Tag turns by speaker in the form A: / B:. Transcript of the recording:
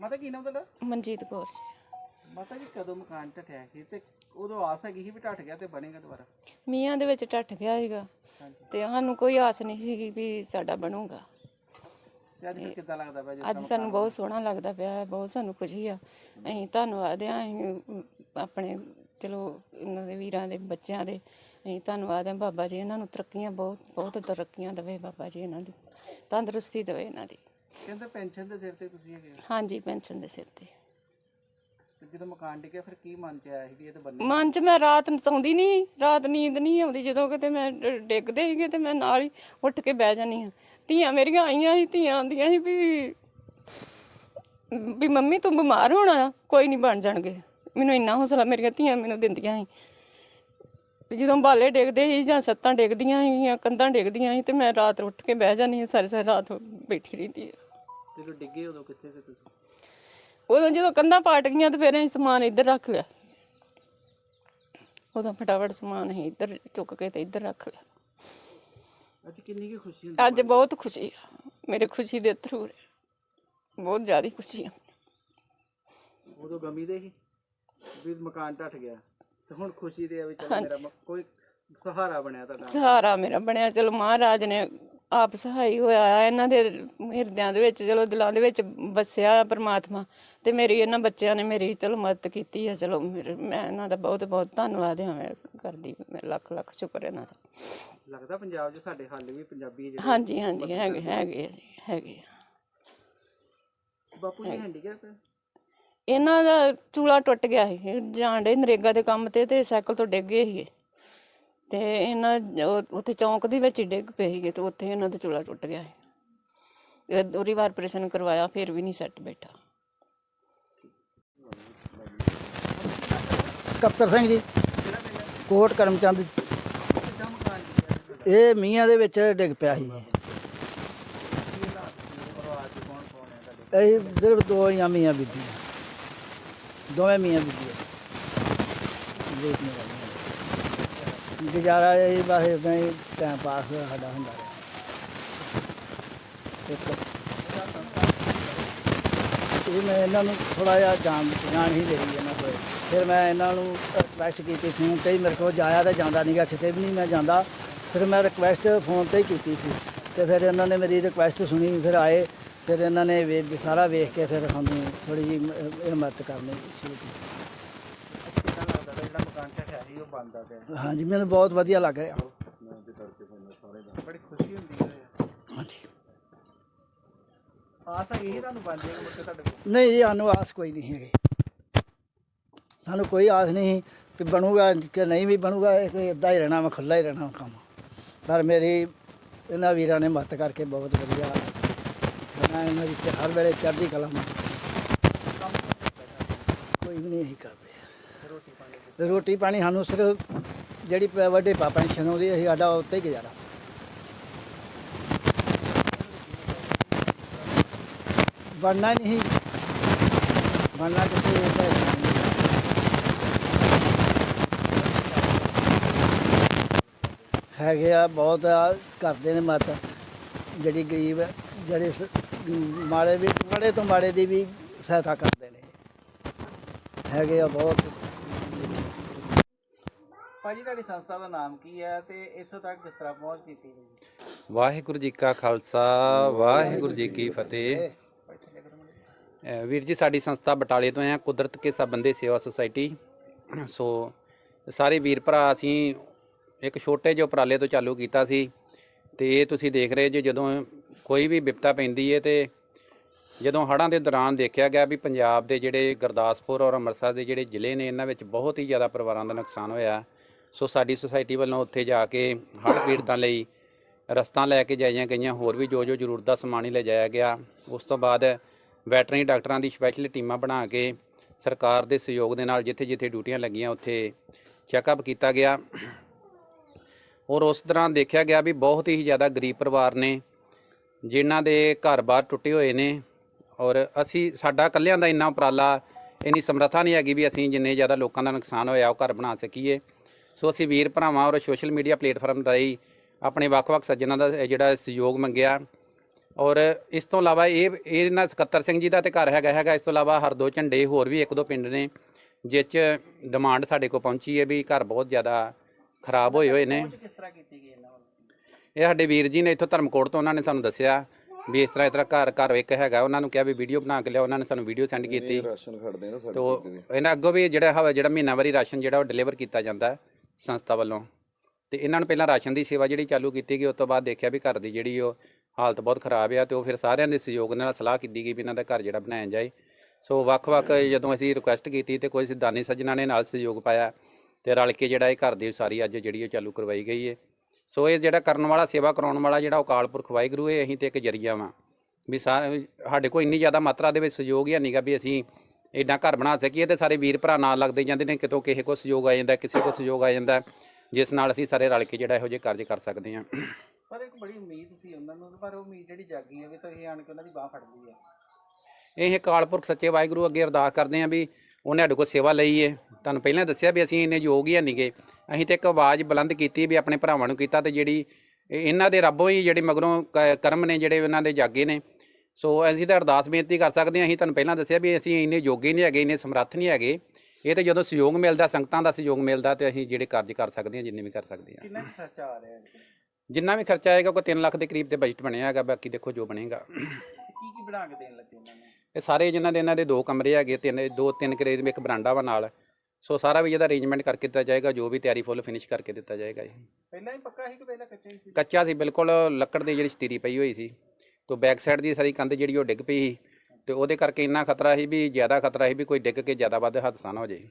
A: ਮਾਤਾ ਕੀ ਨਾਮ ਤੁਹਾਡਾ?
B: ਮਨਜੀਤ ਕੌਰ ਜੀ।
A: ਮਾਤਾ ਜੀ ਕਦੋਂ ਮਕਾਨ ਢੱਠਿਆ ਸੀ ਤੇ ਉਦੋਂ ਆਸ ਹੈਗੀ ਸੀ ਵੀ ਢੱਠ ਗਿਆ ਤੇ ਬਣੇਗਾ ਦੁਬਾਰਾ?
B: ਮੀਆਂ ਦੇ ਵਿੱਚ ਟੱਟ ਗਿਆ ਸੀਗਾ।
A: ਹਾਂਜੀ।
B: ਤੇ ਸਾਨੂੰ ਕੋਈ ਆਸ ਨਹੀਂ ਸੀ ਵੀ ਸਾਡਾ ਬਣੂਗਾ।
A: ਤੇ ਅੱਜ ਫਿਰ ਕਿੱਦਾਂ ਲੱਗਦਾ ਪਿਆ ਜੀ
B: ਅੱਜ ਸਾਨੂੰ ਬਹੁਤ ਸੋਹਣਾ ਲੱਗਦਾ ਪਿਆ ਹੈ ਬਹੁਤ ਸਾਨੂੰ ਖੁਸ਼ੀ ਆ। ਅਸੀਂ ਧੰਨਵਾਦ ਆ ਅਸੀਂ ਅਮ, ਆਪਣੇ ਚਲੋ ਇਹਨਾਂ ਦੇ ਵੀਰਾਂ ਦੇ ਬੱਚਿਆਂ ਦੇ। ਅਸੀਂ ਧੰਨਵਾਦ ਆ ਬਾਬਾ ਜੀ ਇਹਨਾਂ ਨੂੰ ਤਰੱਕੀਆਂ ਬਹੁਤ ਬਹੁਤ ਤਰੱਕੀਆਂ ਦੇਵੇ ਬਾਬਾ ਜੀ ਇਹਨਾਂ ਦੀ ਤੰਦਰੁਸਤੀ ਦੇਵੇ ਇਹਨਾਂ ਦੀ।
A: ਕਹਿੰਦੇ ਪੈਨਸ਼ਨ ਦੇ ਸਿਰ ਤੇ ਤੁਸੀਂ ਹੈਗੇ ਹੋ।
B: ਹਾਂਜੀ ਪੈਨਸ਼ਨ ਦੇ ਸਿਰ ਤੇ।
A: ਤੇ ਜਦੋਂ ਮਕਾਨ ਡਿੱਗਿਆ ਫਿਰ ਕੀ ਮਨ ਚ ਆਇਆ ਸੀ ਵੀ ਇਹ ਤਾਂ ਬੰਨੇ?
B: ਮਨ 'ਚ ਮੈਂ ਰਾਤ ਨੂੰ ਸੌਂਦੀ ਨਹੀਂ ਰਾਤ ਨੀਂਦ ਨਹੀਂ ਆਉਂਦੀ ਜਦੋਂ ਕਿਤੇ ਮੈਂ ਡ- ਡਿੱਗਦੇ ਸੀਗੇ ਤੇ ਮੈਂ ਨਾਲ ਹੀ ਉੱਠ ਕੇ ਬਹਿ ਜਾਂਦੀ ਹਾਂ। ਧੀਆਂ ਮੇਰੀਆਂ ਆਈਆਂ ਸੀ ਧੀਆਂ ਆਂਦੀਆਂ ਸੀ ਵੀ ਵੀ ਮੰਮੀ ਤੂੰ ਬਿਮਾਰ ਹੋਣਾ ਆ, ਕੋਈ ਨਹੀਂ ਬਣ ਜਾਣਗੇ। ਮੈਨੂੰ ਇੰਨਾ ਹੌਸਲਾ ਮੇਰੀਆਂ ਧੀਆਂ ਮੈਨੂੰ ਦਿੰਦੀਆਂ ਸੀ। ਵੀ ਜਦੋਂ ਬਾਲੇ ਡਿੱਗਦੇ ਸੀ ਜਾਂ ਛੱਤਾਂ ਡਿੱਗਦੀਆਂ ਸੀ ਜਾਂ ਕੰਧਾਂ ਡਿੱਗਦੀਆਂ ਸੀ ਤੇ ਮੈਂ ਰਾਤ ਉੱਠ ਕੇ ਬਹਿ ਜਾਂਦੀ ਹਾਂ ਸਾਰੀ ਸਾਰੀ ਰਾਤ ਬੈਠੀ ਰਹਿੰਦੀ ਹਾਂ।
A: ਜਦੋਂ ਡਿੱਗੇ ਉਦੋਂ ਕਿੱਥੇ ਸੀ ਤੁਸੀਂ?
B: ਉਦੋਂ ਜਦੋਂ ਕੰਧਾਂ ਪਾਟ ਗਈਆਂ ਤੇ ਫਿਰ ਅਸੀਂ ਸਮਾਨ ਇੱਧਰ ਰੱਖ ਲਿਆ। ਉਦੋਂ ਫਟਾਫਟ ਸਮਾਨ ਅਸੀਂ ਇੱਧਰ ਚੁੱਕ ਕੇ ਤੇ ਇੱਧਰ ਰੱਖ ਲਿਆ।
A: ਅੱਜ ਕਿੰਨੀ ਕੀ ਖੁਸ਼ੀ ਹੁੰਦੀ
B: ਅੱਜ ਬਹੁਤ ਖੁਸ਼ੀ ਆ। ਮੇਰੇ ਖੁਸ਼ੀ ਦੇ ਥਰੂ ਬਹੁਤ ਜ਼ਿਆਦਾ ਖੁਸ਼ੀ ਆ।
A: ਉਦੋਂ ਗਮੀ ਦੇ ਸੀ ਵੀ ਮਕਾਨ ਢੱਠ ਗਿਆ। ਤੇ ਹੁਣ ਖੁਸ਼ੀ ਦੇ ਆ ਵੀ ਚੱਲ ਮੇਰਾ ਮ- ਕੋਈ ਸਹਾਰਾ ਬਣਿਆ ਤੁਹਾਡਾ।
B: ਸਹਾਰਾ ਮੇਰਾ ਬਣਿਆ। ਚਲੋ ਮਹਾਰਾਜ ਨੇ ਆਪ ਸਹਾਈ ਹੋਇਆ ਆ ਇਹਨਾਂ ਦੇ ਹਿਰਦਿਆਂ ਦੇ ਵਿੱਚ ਚਲੋ ਦਿਲਾਂ ਦੇ ਵਿੱਚ ਵਸਿਆ ਆ ਪ੍ਰਮਾਤਮਾ ਤੇ ਮੇਰੀ ਇਹਨਾਂ ਬੱਚਿਆਂ ਨੇ ਮੇਰੀ ਚਲੋ ਮਦਦ ਕੀਤੀ ਆ ਚਲੋ ਮੇਰੇ- ਮੈਂ ਇਹਨਾਂ ਦਾ ਬਹੁਤ ਬਹੁਤ ਧੰਨਵਾਦ ਹਾਂ ਮੈਂ ਕਰਦੀ ਮੈਂ ਲੱਖ ਲੱਖ ਸ਼ੁਕਰ ਇਹਨਾਂ ਦਾ।
A: ਲੱਗਦਾ ਪੰਜਾਬ 'ਚ ਸਾਡੇ ਹੱਲ ਵੀ ਪੰਜਾਬੀ ਜਿਹੜੇ
B: ਹਾਂਜੀ ਹਾਂਜੀ ਹੈਗੇ ਹੈਗੇ ਆ ਜੀ ਹੈਗੇ ਆ।
A: ਬਾਪੂ ਜੀ ਹੈਂਡੀਕੈਪ ਹੈ
B: ਇਹਨਾਂ ਦਾ ਚੂਲਾ ਟੁੱਟ ਗਿਆ ਸੀ ਇਹ ਜਾਣ ਡੇ ਨਰੇਗਾ ਦੇ ਕੰਮ ਤੇ ਤੇ ਸਾਈਕਲ ਤੋਂ ਡਿੱਗ ਗਏ ਸੀਗੇ। ਤੇ ਇਹਨਾਂ ਉਹ- ਉੱਥੇ ਚੌਂਕ ਦੇ ਵਿੱਚ ਹੀ ਡਿੱਗ ਪਏ ਸੀਗੇ ਤੇ ਉੱਥੇ ਇਹਨਾਂ ਦਾ ਚੂਲਾ ਟੁੱਟ ਗਿਆ ਸੀ। ਇਹ ਦੋਰੀ ਵਾਰ ਆਪਰੇਸ਼ਨ ਕਰਵਾਇਆ, ਫਿਰ ਵੀ ਨਹੀਂ ਸੈੱਟ ਬੈਠਾ।
C: ਸਕੱਤਰ ਸਿੰਘ ਜੀ, ਕੋਟ ਕਰਮਚੰਦ ਇਹ ਮੀਆਂ ਦੇ ਵਿੱਚ ਡਿੱਗ ਪਿਆ ਸੀ।
A: ਕੀ
C: ਇਹ ਸਿਰਫ ਦੋ ਹੀ ਆ ਮੀਆਂ ਬੀਬੀ ਦੋਵੇਂ ਮੀਆਂ ਬੀਬੀ ਦੇਖ ਨਹੀਂ ਗੁਜ਼ਾਰਾ ਇਹ ਬਸ ਇਦਾਂ ਹੀ ਟਾਈਮ ਪਾਸ ਸਾਡਾ ਹੁੰਦਾ ਰਿਹਾ। ਇੱਕ ਇਹ ਮੈਂ ਇਹਨਾਂ ਨੂੰ ਥੋੜਾ ਜਿਹਾ ਜਾਣ ਜਾਣ ਹੀ ਦੇ ਇਹਨਾਂ ਕੋਲ। ਫਿਰ ਮੈਂ ਇਹਨਾਂ ਨੂੰ ਰਿਕਵੈਸਟ ਕੀਤੀ ਫੋਨ ਤੇ ਹੀ, ਮੇਰੇ ਕੋਲ ਜਾਇਆ ਤਾਂ ਜਾਂਦਾ ਨਹੀਂਗਾ ਕਿਤੇ ਵੀ ਨਹੀਂ ਮੈਂ ਜਾਂਦਾ। ਸਿਰਫ ਮੈਂ ਰਿਕਵੈਸਟ ਫੋਨ ਤੇ ਹੀ ਕੀਤੀ ਸੀ। ਤੇ ਫਿਰ ਇਹਨਾਂ ਨੇ ਮੇਰੀ ਰਿਕਵੈਸਟ ਸੁਣੀ, ਫਿਰ ਆਏ। ਫਿਰ ਇਹਨਾਂ ਨੇ ਵੇਖ, ਸਾਰਾ ਵੇਖ ਕੇ ਫਿਰ ਸਾਨੂੰ ਥੋੜੀ ਜਿਹੀ ਹਿੰਮਤ ਕਰਨੀ ਸ਼ੁਰੂ ਕੀਤੀ।
A: ਜਿਹੜਾ ਮਕਾਨ ਢੱਠਿਆ ਸੀ ਉਹ ਬਣਦਾ ਪਿਆ
C: ਹਾਂਜੀ ਮੈਨੂੰ ਬਹੁਤ ਵਧੀਆ ਲੱਗ ਰਿਹਾ।
A: ਬੜੀ ਖੁਸ਼ੀ ਹੁੰਦੀ ਹੈ।
C: ਹਾਂਜੀ।
A: ਆਸ ਹੈਗੀ ਸੀ ਤੁਹਾਨੂੰ ਬਣ ਜਾਏਗਾ ਮੁੜ ਕੇ ਤੁਹਾਡੇ ਕੋਲ?
C: ਨਹੀਂ ਜੀ ਸਾਨੂੰ ਆਸ ਕੋਈ ਨਹੀਂ ਹੈਗੀ। ਸਾਨੂੰ ਕੋਈ ਆਸ ਨਹੀਂ ਕਿ ਬਣੂਗਾ ਕਿ ਨਹੀਂ ਵੀ ਬਣੂਗਾ ਇਹ ਕੋਈ ਇਦਾਂ ਹੀ ਰਹਿਣਾ ਵਾ ਖੁੱਲਾ ਹੀ ਰਹਿਣਾ ਵਾ ਕੰਮ। ਪਰ ਮੇਰੀ ਇਹਨਾਂ ਵੀਰਾਂ ਨੇ ਮਦਦ ਕਰਕੇ ਬਹੁਤ ਵਧੀਆ ਮੈਂ ਇਹਨਾਂ ਦੀ ਹਰ ਵੇਲੇ ਚੜ੍ਹਦੀ ਕਲਾ ਮਾ ਕੋਈ ਵੀ ਨਹੀਂ ਇਹੀ ਕਰਦੇ।
A: ਰੋਟੀ ਪਾਣੀ
C: ਰੋਟੀ ਪਾਣੀ ਸਾਨੂੰ ਸਿਰਫ ਜਿਹੜੀ ਵੱਡੇ ਪਾਪਾ ਪੈਨਸ਼ਨ ਆਉਂਦੀ ਅਸੀਂ ਸਾਡਾ ਉੱਤੇ ਹੀ ਗੁਜ਼ਾਰਾ। ਬਣਨਾ ਨਹੀਂ। ਬਣਨਾ ਕਿਤੇ ਇਹ ਹੈ ਹੈਗੇ ਆ, ਬਹੁਤ ਕਰਦੇ ਨੇ ਮਤ। ਜਿਹੜੀ ਗਰੀਬ ਜਿਹੜੇ ਮਾੜੇ ਵੀ, ਮਾੜੇ ਤੋਂ ਮਾੜੇ ਦੀ ਵੀ ਸਹਾਇਤਾ ਕਰਦੇ ਨੇ। ਹੈਗੇ ਆ ਬਹੁਤ।
A: ਭਾਜੀ, ਤੁਹਾਡੀ ਸੰਸਥਾ ਦਾ ਨਾਮ ਕੀ ਹੈ ਤੇ ਇੱਥੋਂ ਤੱਕ ਕਿਸ ਤਰ੍ਹਾਂ ਪਹੁੰਚ ਕੀਤੀ ਜੀ?
D: ਵਾਹਿਗੁਰੂ ਜੀ ਕਾ ਖਾਲਸਾ, ਵਾਹਿਗੁਰੂ ਜੀ ਕੀ ਫਤਿਹ। ਵੀਰ ਜੀ, ਸਾਡੀ ਸੰਸਥਾ ਬਟਾਲੇ ਤੋਂ ਆ ਕੁਦਰਤ ਕੇ ਸਬੰਧੇ ਸੇਵਾ ਸੁਸਾਇਟੀ। ਸੋ ਸਾਰੇ ਵੀਰ ਭਰਾ, ਅਸੀਂ ਇੱਕ ਛੋਟੇ ਜਿਹੇ ਉਪਰਾਲੇ ਤੋਂ ਚਾਲੂ ਕੀਤਾ ਸੀ ਤੇ ਇਹ ਤੁਸੀਂ ਦੇਖ ਰਹੇ ਜੇ ਜਦੋਂ ਕੋਈ ਵੀ ਵਿਪਤਾ ਪੈਂਦੀ ਹੈ ਤੇ ਜਦੋਂ ਹੜ੍ਹਾਂ ਦੇ ਦੌਰਾਨ ਦੇਖਿਆ ਗਿਆ ਵੀ ਪੰਜਾਬ ਦੇ ਜਿਹੜੇ ਗੁਰਦਾਸਪੁਰ ਔਰ ਅੰਮ੍ਰਿਤਸਰ ਦੇ ਜਿਹੜੇ ਜ਼ਿਲ੍ਹੇ ਨੇ, ਇਹਨਾਂ ਵਿੱਚ ਬਹੁਤ ਹੀ ਜ਼ਿਆਦਾ ਪਰਿਵਾਰਾਂ ਦਾ ਨੁਕਸਾਨ ਹੋਇਆ। ਸੋ ਸਾਡੀ ਸੁਸਾਇਟੀ ਵੱਲੋਂ ਉੱਥੇ ਜਾ ਕੇ ਹੜ੍ਹ ਪੀੜਤਾਂ ਲਈ ਰਸਤਾ ਲੈ ਕੇ ਜਾਈਆਂ ਗਈਆਂ, ਹੋਰ ਵੀ ਜੋ ਜੋ ਜ਼ਰੂਰਤ ਦਾ ਸਮਾਨ ਹੀ ਲਿਜਾਇਆ ਗਿਆ। ਉਸ ਤੋਂ ਬਾਅਦ ਵੈਟਰਨਰੀ ਡਾਕਟਰਾਂ ਦੀ ਸਪੈਸ਼ਲ ਟੀਮਾਂ ਬਣਾ ਕੇ ਸਰਕਾਰ ਦੇ ਸਹਿਯੋਗ ਦੇ ਨਾਲ ਜਿੱਥੇ ਜਿੱਥੇ ਡਿਊਟੀਆਂ ਲੱਗੀਆਂ, ਉੱਥੇ ਚੈੱਕਅਪ ਕੀਤਾ ਗਿਆ। ਔਰ ਉਸ ਦੌਰਾਨ ਦੇਖਿਆ ਗਿਆ ਵੀ ਬਹੁਤ ਹੀ ਜ਼ਿਆਦਾ ਗਰੀਬ ਪਰਿਵਾਰ ਨੇ, ਜਿਨ੍ਹਾਂ ਦੇ ਘਰ-ਬਾਰ ਟੁੱਟੇ ਹੋਏ ਨੇ। ਔਰ ਅਸੀਂ, ਸਾਡਾ ਇਕੱਲਿਆਂ ਦਾ ਇੰਨਾ ਉਪਰਾਲਾ, ਇੰਨੀ ਸਮਰੱਥਾ ਨਹੀਂ ਹੈਗੀ ਵੀ ਅਸੀਂ ਜਿੰਨੇ ਜ਼ਿਆਦਾ ਲੋਕਾਂ ਦਾ ਨੁਕਸਾਨ ਹੋਇਆ ਉਹ ਘਰ ਬਣਾ ਸਕੀਏ। ਸੋ ਅਸੀਂ ਵੀਰ ਭਰਾਵਾਂ ਔਰ ਸੋਸ਼ਲ ਮੀਡੀਆ ਪਲੇਟਫਾਰਮ ਰਾਹੀਂ ਆਪਣੇ ਵੱਖ-ਵੱਖ ਸੱਜਣਾਂ ਦਾ ਇਹ ਜਿਹੜਾ ਸਹਿਯੋਗ ਮੰਗਿਆ। ਔਰ ਇਸ ਤੋਂ ਇਲਾਵਾ ਇਹ ਇਹਨਾਂ ਸਕੱਤਰ ਸਿੰਘ ਜੀ ਦਾ ਤੇ ਘਰ ਹੈਗਾ ਹੈਗਾ। ਇਸ ਤੋਂ ਇਲਾਵਾ ਹਰਦੋ ਝੰਡੇ ਹੋਰ ਵੀ ਇੱਕ ਦੋ ਪਿੰਡ ਨੇ ਜਿਸ 'ਚ ਡਿਮਾਂਡ ਸਾਡੇ ਕੋਲ ਪਹੁੰਚੀ ਹੈ ਵੀ ਘਰ ਬਹੁਤ ਜ਼ਿਆਦਾ ਖਰਾਬ ਹੋਏ ਹੋਏ ਨੇ।
A: ਪਹੁੰਚ ਕਿਸ ਤਰ੍ਹਾਂ ਕੀਤੀ ਗਈ ਇਹਨਾਂ ਵੱਲੋਂ
D: ਇਹ ਸਾਡੇ ਵੀਰ ਜੀ ਨੇ ਇੱਥੋਂ ਧਰਮਕੋਟ ਤੋਂ ਉਹਨਾਂ ਨੇ ਸਾਨੂੰ ਦੱਸਿਆ ਵੀ ਇਸ ਤਰ੍ਹਾਂ ਇਸ ਤਰ੍ਹਾਂ ਘਰ ਘਰ ਇੱਕ ਹੈਗਾ। ਉਹਨਾਂ ਨੂੰ ਕਿਹਾ ਵੀ ਵੀਡੀਓ ਬਣਾ ਕੇ ਲਿਆਓ। ਉਹਨਾਂ ਨੇ ਸਾਨੂੰ ਵੀਡੀਓ ਸੈਂਡ ਕੀਤੀ।
E: ਰਾਸ਼ਨ ਖੜਦੇ ਨਾ ਸਾਡੇ
D: ਤੋ ਇਹਨਾਂ ਅੱਗੋਂ ਵੀ ਜਿਹੜਾ ਹਵਾ ਜਿਹੜਾ ਮਹੀਨਾਵਾਰੀ ਰਾਸ਼ਨ ਜਿਹੜਾ ਉਹ ਡਿਲੀਵਰ ਕੀਤਾ ਜਾਂਦਾ। ਹੈ ਸੰਸਥਾ ਵੱਲੋਂ। ਤੇ ਇਹਨਾਂ ਨੂੰ ਪਹਿਲਾਂ ਰਾਸ਼ਨ ਦੀ ਸੇਵਾ ਜਿਹੜੀ ਚਾਲੂ ਕੀਤੀ ਗਈ, ਉਸ ਤੋਂ ਬਾਅਦ ਦੇਖਿਆ ਵੀ ਘਰ ਦੀ ਜਿਹੜੀ ਉਹ ਹਾਲਤ ਬਹੁਤ ਖਰਾਬ ਆ ਤੇ ਉਹ ਫਿਰ ਸਾਰਿਆਂ ਦੇ ਸਹਿਯੋਗ ਨਾਲ ਸਲਾਹ ਕੀਤੀ ਗਈ ਵੀ ਇਹਨਾਂ ਦਾ ਘਰ ਜਿਹੜਾ ਬਣਾਇਆ ਜਾਏ। ਸੋ ਵੱਖ-ਵੱਖ ਜਦੋਂ ਅਸੀਂ ਰਿਕੁਐਸਟ ਕੀਤੀ ਤੇ ਕੋਈ ਦਾਨੀ ਸੱਜਣਾ ਨੇ ਨਾਲ ਸਹਿਯੋਗ ਪਾਇਆ ਤੇ ਰਲ ਕੇ ਜਿਹੜਾ ਇਹ ਘਰ ਦੀ ਉਸਾਰੀ ਅੱਜ ਜਿਹੜੀ ਉਹ ਚਾਲੂ ਕਰਵਾਈ ਗਈ ਹੈ ਸੋ ਇਹ ਜਿਹੜਾ ਕਰਨ ਵਾਲਾ, ਸੇਵਾ ਕਰਾਉਣ ਵਾਲਾ ਜਿਹੜਾ ਅਕਾਲ ਪੁਰਖ ਵਾਹਿਗੁਰੂ ਇਹ ਅਸੀਂ ਤੇ ਇੱਕ ਜਰੀਆ ਵਾਂ। ਵੀ ਸਾਡੇ ਕੋਲ ਇੰਨੀ ਜ਼ਿਆਦਾ ਮਾਤਰਾ ਦੇ ਵਿੱਚ ਸਹਿਯੋਗ ਹੀ ਨਹੀਂਗਾ ਵੀ ਅਸੀਂ ਐਡਾ ਘਰ ਬਣਾ ਸਕੀਏ ਤੇ ਸਾਰੇ ਵੀਰ ਭਰਾ ਨਾਲ ਲੱਗਦੇ ਜਾਂਦੇ ਨੇ ਕਿਤੋਂ ਕਿਸੇ ਕੋ ਸਹਿਯੋਗ ਆ ਜਾਂਦਾ ਕਿਸੇ ਕੋ ਸਹਿਯੋਗ ਆ ਜਾਂਦਾ ਜਿਸ ਨਾਲ ਅਸੀਂ ਸਾਰੇ ਰਲ ਕੇ ਜਿਹੜਾ ਇਹੋ ਜਿਹੇ ਕਾਰਜ ਕਰ ਸਕਦੇ ਹਾਂ।
A: ਸਰ ਇੱਕ ਬੜੀ ਉਮੀਦ ਸੀ ਉਹਨਾਂ ਨੂੰ ਪਰ ਉਹ ਉਮੀਦ ਜਿਹੜੀ ਜਾਗੀ ਹੈ ਵੀ ਤੁਸੀਂ ਆਣ ਕੇ ਉਹਨਾਂ ਦੀ ਬਾਹ ਫੜ ਲਈ ਹੈ
D: ਇਹ ਅਕਾਲ ਪੁਰਖ ਸੱਚੇ ਵਾਹਿਗੁਰੂ ਅੱਗੇ ਅਰਦਾਸ ਕਰਦੇ ਹਾਂ ਵੀ ਉਹਨੇ ਸਾਡੇ ਕੋਲ ਸੇਵਾ ਲਈ ਹੈ ਤੁਹਾਨੂੰ ਪਹਿਲਾਂ ਦੱਸਿਆ ਵੀ ਅਸੀਂ ਇੰਨੇ ਯੋਗ ਹੀ ਨਹੀਂਗੇ ਅਸੀਂ ਤੇ ਇੱਕ ਆਵਾਜ਼ ਬੁਲੰਦ ਕੀਤੀ ਵੀ ਆਪਣੇ ਭਰਾਵਾਂ ਨੂੰ ਕੀਤਾ ਤੇ ਜਿਹੜੀ ਇਹ- ਇਹਨਾਂ ਦੇ ਰੱਬੋਂ ਹੀ ਜਿਹੜੇ ਮਗਰੋਂ ਕਰਮ ਨੇ ਜਿਹੜੇ ਉਹਨਾਂ ਦੇ ਜਾਗੇ ਨੇ ਸੋ ਅਸੀਂ ਤਾਂ ਅਰਦਾਸ ਬੇਨਤੀ ਕਰ ਸਕਦੇ ਹਾਂ ਅਸੀਂ ਤੁਹਾਨੂੰ ਪਹਿਲਾਂ ਦੱਸਿਆ ਵੀ ਅਸੀਂ ਇੰਨੇ ਯੋਗੇ ਨਹੀਂ ਹੈਗੇ ਇੰਨੇ ਸਮਰੱਥ ਨਹੀਂ ਹੈਗੇ। ਇਹ ਤੇ ਜਦੋਂ ਸਹਿਯੋਗ ਮਿਲਦਾ ਸੰਗਤਾਂ ਦਾ ਸਹਿਯੋਗ ਮਿਲਦਾ ਤੇ ਅਸੀਂ ਜਿਹੜੇ ਕਾਰਜ ਕਰ ਸਕਦੇ ਹਾਂ ਜਿੰਨੇ ਵੀ ਕਰ ਸਕਦੇ ਹਾਂ।
A: ਕਿੰਨਾ ਖਰਚਾ ਆ ਰਿਹਾ ਹੈ
D: ਜਿੰਨਾ ਵੀ ਖਰਚਾ ਆਏਗਾ ਕੋਈ 3 ਲੱਖ ਦੇ ਕਰੀਬ ਤੇ ਬਜਟ ਬਣਿਆ ਹੈਗਾ ਬਾਕੀ ਦੇਖੋ ਜੋ ਬਣੇਗਾ।
A: ਕੀ ਕੀ ਬਣਾ ਕੇ ਦੇਣ ਲੱਗੇ ਉਹਨਾਂ ਨੂੰ?
D: ਇਹ ਸਾਰੇ ਜਿਨ੍ਹਾਂ ਦੇ ਇਹਨਾਂ ਦੇ ਦੋ ਕਮਰੇ ਹੈਗੇ ਤਿੰਨ ਦੋ ਤਿੰਨ ਕਰੇ ਦੇ ਇੱਕ ਬਰਾਂਡਾ ਵਾ ਨਾਲ। ਸੋ ਸਾਰਾ ਵੀ ਇਹਦਾ ਅਰੇਂਜਮੈਂਟ ਕਰਕੇ ਦਿੱਤਾ ਜਾਏਗਾ ਜੋ ਵੀ ਤਿਆਰੀ ਫੁੱਲ ਫਿਨਿਸ਼ ਕਰਕੇ ਦਿੱਤਾ ਜਾਏਗਾ ਜੀ
A: ਪਹਿਲਾਂ ਹੀ ਪੱਕਾ ਸੀ ਕਿ ਪਹਿਲਾਂ ਕੱਚਾ ਹੀ ਸੀ?
D: ਕੱਚਾ ਸੀ ਬਿਲਕੁਲ ਲੱਕੜ ਦੀ ਜਿਹੜੀ ਸਟੀਰੀ ਪਈ ਹੋਈ ਸੀ। ਤੋਂ ਬੈਕ ਸਾਈਡ ਦੀ ਸਾਰੀ ਕੰਧ ਜਿਹੜੀ ਉਹ ਡਿੱਗ ਪਈ ਸੀ ਤੇ ਉਹਦੇ ਕਰਕੇ ਇੰਨਾ ਖਤਰਾ ਸੀ ਵੀ ਜ਼ਿਆਦਾ ਖਤਰਾ ਸੀ ਵੀ ਕੋਈ ਡਿੱਗ ਕੇ ਜ਼ਿਆਦਾ ਵੱਧ ਹਾਦਸਾ ਨਾ ਹੋ ਜਾਏ।